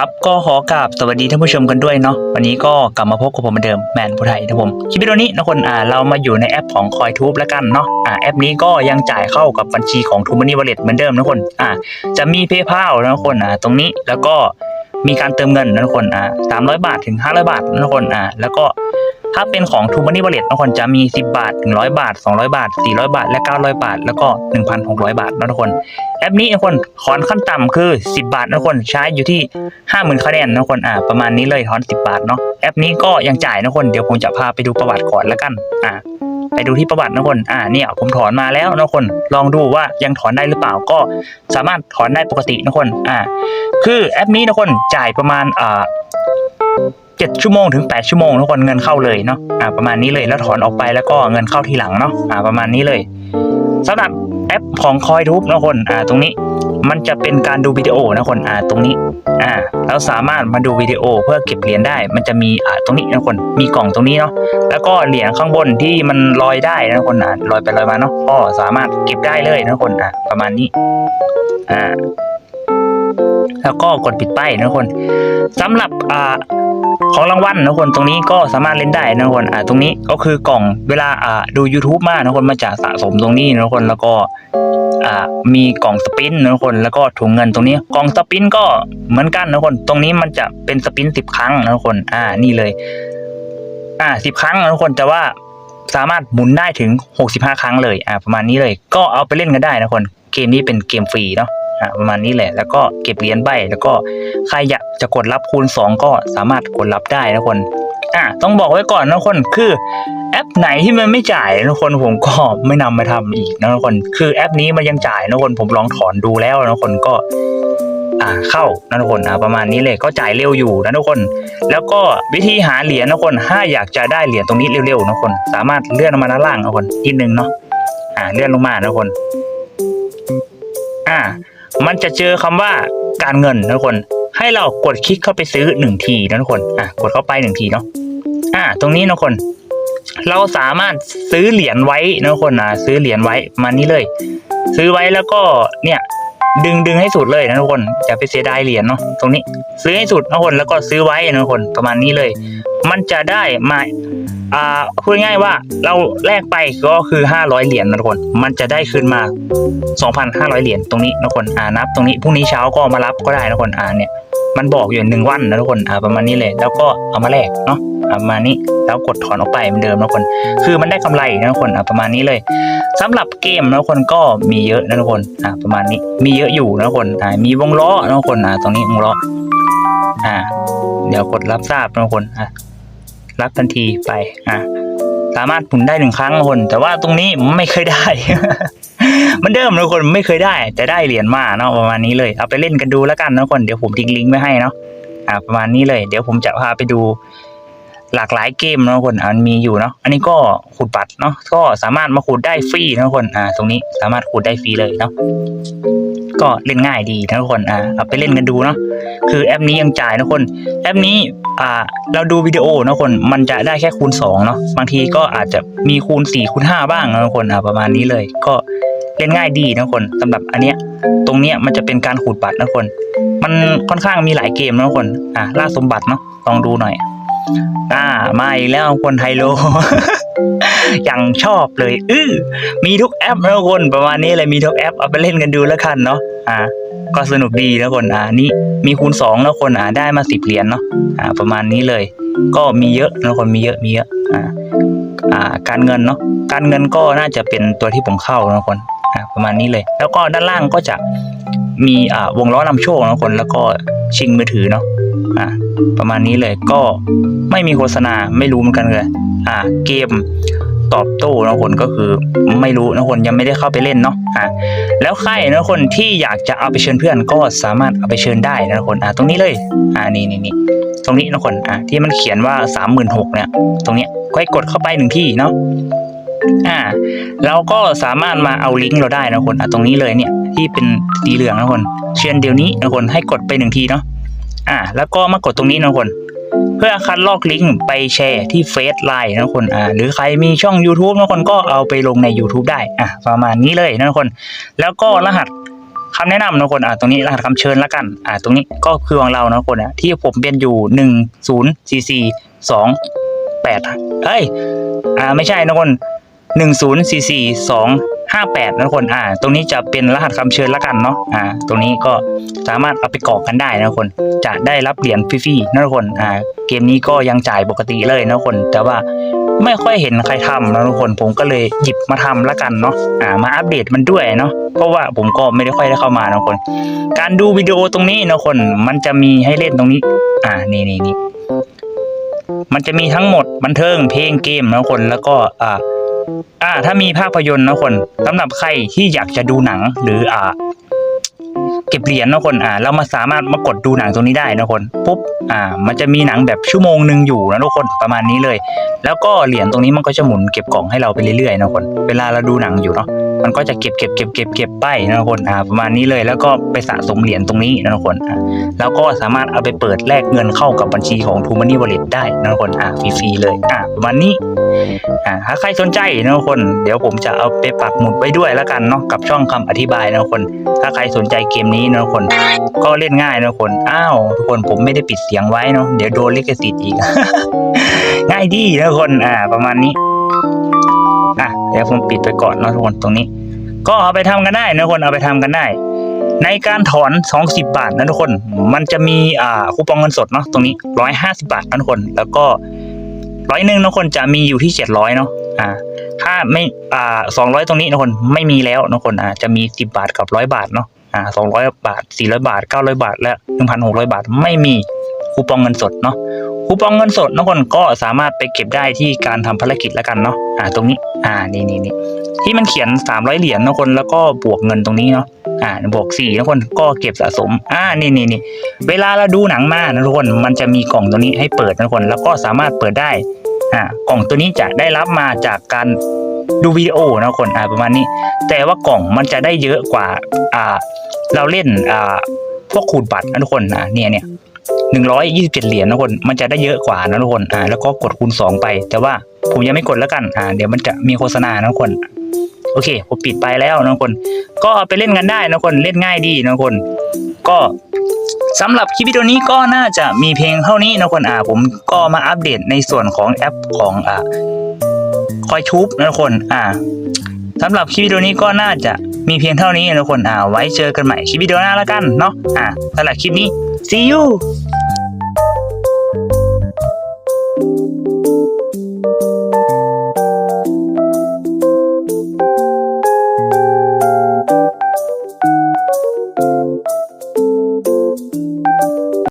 ครับก็ขอกราบสวัสดีท่านผู้ชมกันด้วยเนาะวันนี้ก็กลับมาพบกับผมเหมือนเดิมแมนผู้ไทยนะผมคลิปวิดีโอนี้นะคนอ่าเรามาอยู่ในแอปของคอยทูบแล้วกันเนาะอ่าแอปนี้ก็ยังจ่ายเข้ากับบัญชีของทูมันนี่วอลเล็ตเหมือนเดิมนะคนอ่าจะมีเพย์พานะคนอ่าตรงนี้แล้วก็มีการเติมเงินนะคนอ่าสามร้อยบาทถึงห้าร้อยบาทนะคนอ่าแล้วก็ ถ้าเป็นของทูมันนี่วอลเล็ตนะคนจะมี 10 บาทถึงร้อยบาท 200 บาท 400 บาท และ 900 บาท แล้วก็ 1,600 บาทนะทุกคน แอปนี้นะคนถอนขั้นต่ำคือ 10 บาทนะคนใช้อยู่ที่ 50,000คะแนนนะคนอ่าประมาณนี้เลยถอน 10 บาทเนาะแอปนี้ก็ยังจ่ายนะคนเดี๋ยวผมจะพาไปดูประวัติก่อนแล้วกันอ่าไปดูที่ประวัตินะคน อ่า เนี่ย ผมถอนมาแล้วนะคน ลองดูว่ายังถอนได้หรือเปล่า ก็สามารถถอนได้ปกตินะคน อ่า คือแอปนี้นะคน จ่ายประมาณ อ่า เจ็ดชั่วโมงถึงแปดชั่วโมงทุกคนเงินเข้าเลยเนาะอ่าประมาณนี้เลยแล้วถอนออกไปแล้วก็เงินเข้าทีหลังเนาะอ่าประมาณนี้เลยสำหรับแอปของคอยทูบนะคนอ่าตรงนี้มันจะเป็นการดูวิดีโอนะคนอ่าตรงนี้อ่าเราสามารถมาดูวิดีโอเพื่อเก็บเหรียญได้ มันจะมีอ่าตรงนี้นะคนมีกล่องตรงนี้เนาะแล้วก็เหรียญข้างบนที่มันลอยได้นะคนอ่าลอยไปลอยมาเนาะก็สามารถเก็บได้เลยนะคนอ่าประมาณนี้อ่าแล้วก็กดปิดไปายนะคนสำหรับอ่า ของรางวัลนะคนตรงนี้ก็สามารถเล่นได้นะคนอ่าตรงนี้ก็คือกล่องเวลาอ่าดู YouTube มานะคนมาจากสะสมตรงนี้นะคนแล้วก็อ่ามีกล่องสปินนะคนแล้วก็ถุงเงินตรงนี้กล่องสปินก็เหมือนกันนะคนตรงนี้มันจะเป็นสปินสิบครั้งนะคนอ่านี่เลย อ่าสิบครั้งนะคนแต่ว่าสามารถหมุนได้ถึงหกสิบห้าครั้งเลย อ่า ประมาณนี้เลย ก็เอาไปเล่นกันได้นะคน เกมนี้เป็นเกมฟรีเนาะ อ่าประมาณนี้แหละ แล้วก็เก็บเหรียญใบ แล้วก็ใครอยากจะกดรับคูณสองก็สามารถกดรับได้นะคนอ่าต้องบอกไว้ก่อนนะคนคือแอปไหนที่มันไม่จ่ายนะคนผมก็ไม่นำมาทำอีกนะทุกคนคือแอปนี้มันยังจ่ายนะคนผมลองถอนดูแล้วนะคนก็อ่าเข้านะทุกคนอ่าประมาณนี้เลยก็จ่ายเร็วอยู่นะทุกคน แล้วก็วิธีหาเหรียญนะคนถ้าอยากจะได้เหรียญตรงนี้เร็วๆนะคน สามารถเลื่อนลงมาด้านล่างนะคนนิดนึงเนาะอ่าเลื่อนลงมานะคน อ่า มันจะเจอคำว่าการเงินนะทุกคน ให้เรากดคลิกเข้าไปซื้อหนึ่งทีนะทุกคนอะกดเข้าไปหนึ่งทีเนาะอ่า ตรงนี้นะทุกคน เราสามารถซื้อเหรียญไว้นะทุกคนนะซื้อเหรียญไว้มานี้เลย ซื้อไว้แล้วก็เนี่ยดึงดึงให้สุดเลยนะทุกคนอย่าไปเสียดายเหรียญเนาะตรงนี้ ซื้อให้สุดนะทุกคนแล้วก็ซื้อไว้นะทุกคนประมาณนี้เลย มันจะได้มา อ่าพูดง่ายว่าเราแลกไปก็คือ 500 เหรียญนะทุกคน มันจะได้คืนมา 2,500 เหรียญตรงนี้นะทุกคนอ่านับตรงนี้พรุ่งนี้เช้าก็มารับก็ได้นะทุกคนอ่าเนี่ยมันบอกอยู่หนึ่งวันนะทุกคนอ่าประมาณนี้เลย แล้วก็เอามาแลกเนาะอ่าประมาณนี้แล้วกดถอนออกไปเหมือนเดิมนะทุกคน คือมันได้กำไรนะทุกคนอ่าประมาณนี้เลยสำหรับเกมนะทุกคนก็มีเยอะนะทุกคนอ่าประมาณนี้มีเยอะอยู่นะทุกคนอ่ามีวงล้อนะทุกคนอ่าตรงนี้วงล้ออ่าเดี๋ยวกดรับทราบนะทุกคนอะ รับทันทีไปอะสามารถหมุนได้หนึ่งครั้งคน แต่ว่าตรงนี้ไม่เคยได้ มันเดิมนะคนไม่เคยได้ แต่ได้เหรียญมาเนาะประมาณนี้เลยเอาไปเล่นกันดูแล้วกันนะคนเดี๋ยวผมทิ้งลิงก์ไว้ให้เนาะอ่าประมาณนี้เลย เดี๋ยวผมจะพาไปดู หลากหลายเกมนะทุกคนมันมีอยู่เนาะอันนี้ก็ขูดบัตรเนาะก็สามารถมาขูดได้ฟรีนะทุกคนอ่าตรงนี้สามารถขูดได้ฟรีเลยเนาะก็เล่นง่ายดีนะทุกคนอ่าเอาไปเล่นกันดูเนาะคือแอปนี้ยังจ่ายนะทุกคนแอปนี้อ่าเราดูวิดีโอนะทุกคนมันจะได้แค่คูณ2เนาะบางทีก็อาจจะมีคูณ4คูณ5บ้างนะทุกคนอ่าประมาณนี้เลย ก็เล่นง่ายดีนะคนสำหรับอันเนี้ยตรงเนี้ยมันจะเป็นการขูดบัตรนะคน มันค่อนข้างมีหลายเกมนะคนอ่าล่าสมบัติเนาะลองดูหน่อย อ่ามาอีกแล้วคนไฮโล อย่างชอบเลยอื้อมีทุกแอปนะทุกคนประมาณนี้เลยมีทุกแอปเอาไปเล่นกันดูแล้วกันเนาะอ่าก็สนุกดีนะคนอ่านี่มีคูณสองแล้วคนอ่าได้มาสิบเหรียญเนาะอ่าประมาณนี้เลย ก็มีเยอะนะคนมีเยอะมีเยอะอ่าอ่าการเงินเนาะการเงินก็น่าจะเป็นตัวที่ผมเข้านะคนอ่าประมาณนี้เลย แล้วก็ด้านล่างก็จะมีอ่าวงล้อนำโชคนะคนแล้วก็ ชิงมือถือเนาะอ่าประมาณนี้เลยก็ไม่มีโฆษณาไม่รู้เหมือนกันเลยอ่าเกมตอบโต้นะคนก็คือไม่รู้นะคนยังไม่ได้เข้าไปเล่นเนาะอ่าแล้วใครนะคนที่อยากจะเอาไปเชิญเพื่อนก็สามารถเอาไปเชิญได้นะคนอ่าตรงนี้เลยอ่านี่นี่นี่ตรงนี้นะคนอ่าที่มันเขียนว่าสามหมื่นหกเนี่ยตรงเนี้ยก็ให้กดเข้าไปหนึ่งที่เนาะ อ่าเราก็สามารถมาเอาลิงก์เราได้นะคนอ่าตรงนี้เลยเนี่ยที่เป็นสีเหลืองนะคนเชิญเดี๋ยวนี้นะคนให้กดไปหนึ่งทีเนาะอ่าแล้วก็มากดตรงนี้นะคน เพื่อคัดลอกลิงก์ไปแชร์ที่เฟซไลน์นะคนอ่าหรือใครมีช่อง YouTube นะคนก็เอาไปลงใน YouTube ได้อะประมาณนี้เลยนะคน แล้วก็รหัสคำแนะนำนะคนอ่าตรงนี้รหัสคำเชิญละกันอ่าตรงนี้ก็คือของเรานะคนอะที่ผมเป็นอยู่หนึ่งศูนย์สี่สี่สองแปดเฮ้ยอ่าไม่ใช่นะคน หนึ่งศูนย์สี่สี่สองห้าแปดนะทุกคนอ่า ตรงนี้จะเป็นรหัสคำเชิญละกันเนาะอ่า ตรงนี้ก็สามารถเอาไปกรอกกันได้นะทุกคน จะได้รับเหรียญฟรีๆนะทุกคนอ่า เกมนี้ก็ยังจ่ายปกติเลยนะทุกคน แต่ว่าไม่ค่อยเห็นใครทำนะทุกคนผมก็เลยหยิบมาทำละกันเนาะอ่ามาอัปเดตมันด้วยเนาะเพราะว่าผมก็ไม่ได้ค่อยได้เข้ามานะทุกคน การดูวิดีโอตรงนี้นะทุกคน มันจะมีให้เล่นตรงนี้ อ่านี่นี่นี่มันจะมีทั้งหมดบันเทิงเพลงเกมนะทุกคนแล้วก็อ่า อ่า ถ้ามีภาพยนตร์นะคนสำหรับใครที่อยากจะดูหนังหรืออ่าเก็บเหรียญนะคนอ่าเรามาสามารถมากดดูหนังตรงนี้ได้นะคนปุ๊บอ่า มันจะมีหนังแบบชั่วโมงหนึ่งอยู่นะทุกคนประมาณนี้เลย แล้วก็เหรียญตรงนี้มันก็จะหมุนเก็บกล่องให้เราไปเรื่อยๆนะคน เวลาเราดูหนังอยู่เนาะ มันก็จะเก็บเก็บเก็บเก็บเก็บไปนะทุกคนอ่าประมาณนี้เลยแล้วก็ไปสะสมเหรียญตรงนี้นะทุกคนอ่าแล้วก็สามารถเอาไปเปิดแลกเงินเข้ากับบัญชีของ t ูมันนี่วอลเล็ตได้นะทุกคนอ่าฟรีๆเลยอ่าประมาณนี้อ่าถ้าใครสนใจนะทุกคน เดี๋ยวผมจะเอาไปปักหมุดไว้ด้วยแล้วกันเนาะกับช่องคำอธิบายนะทุกคน ถ้าใครสนใจเกมนี้นะทุกคน ก็เล่นง่ายนะทุกคนอ้าวทุกคนผมไม่ได้ปิดเสียงไว้เนาะเดี๋ยวโดนลิขสิทธิ์อีกง่ายดีนะทุกคนอ่าประมาณนี้ อะเดี๋ยวผมปิดไปก่อนนะทุกคนตรงนี้ ก็เอาไปทำกันได้นะทุกคนเอาไปทำกันได้ ในการถอน 20 บาทนะทุกคน มันจะมีอ่าคูปองเงินสดเนาะตรงนี้ 150 บาทนะทุกคน แล้วก็ร้อยหนึ่งนะทุกคนจะมีอยู่ที่ 700เนาะอ่าถ้าไม่อ่า200ตรงนี้นะคนไม่มีแล้วนะคนอ่าจะมี10บาทกับ100บาทเนาะอ่า200บาท400บาท900บาท และ1,600บาทไม่มีคูปองเงินสดเนาะ คูปองเงินสดนะทุกคนก็สามารถไปเก็บได้ที่การทำภารกิจแล้วกันเนาะอ่าตรงนี้อ่านี่นี่นี่ที่มันเขียน 300 เหรียญนะทุกคนแล้วก็บวกเงินตรงนี้เนาะอ่าบวก4ทุกคนก็เก็บสะสมอ่านี่นี่นี่เวลาเราดูหนังมานะทุกคนมันจะมีกล่องตัวนี้ให้เปิดนะทุกคนแล้วก็สามารถเปิดได้อ่ากล่องตัวนี้จะได้รับมาจากการดูวิดีโอนะทุกคนอ่าประมาณนี้ แต่ว่ากล่องมันจะได้เยอะกว่าอ่าเราเล่นอ่าพวกขูดบัตรนะทุกคนอ่าเนี่ยเนี่ย หนึ่งร้อยยี่สิบเจ็ดเหรียญนะคนมันจะได้เยอะกว่านะทุกคนอ่าแล้วก็กดคูณสองไป แต่ว่าผมยังไม่กดแล้วกันอ่าเดี๋ยวมันจะมีโฆษณานะทุกคนโอเคผมปิดไปแล้วนะคน ก็เอาไปเล่นกันได้นะคนเล่นง่ายดีนะคน ก็สำหรับคลิปวิดีโอนี้ก็น่าจะมีเพียงเท่านี้นะคนอ่าผมก็มาอัปเดตในส่วนของแอปของอ่าคอยทูบนะคนอ่าสำหรับคลิปวิดีโอนี้ก็น่าจะมีเพียงเท่านี้นะคนอ่าไว้เจอกันใหม่คลิปวิดีโอหน้าแล้วกันเนาะอ่าสำหรับคลิปนี้ See you!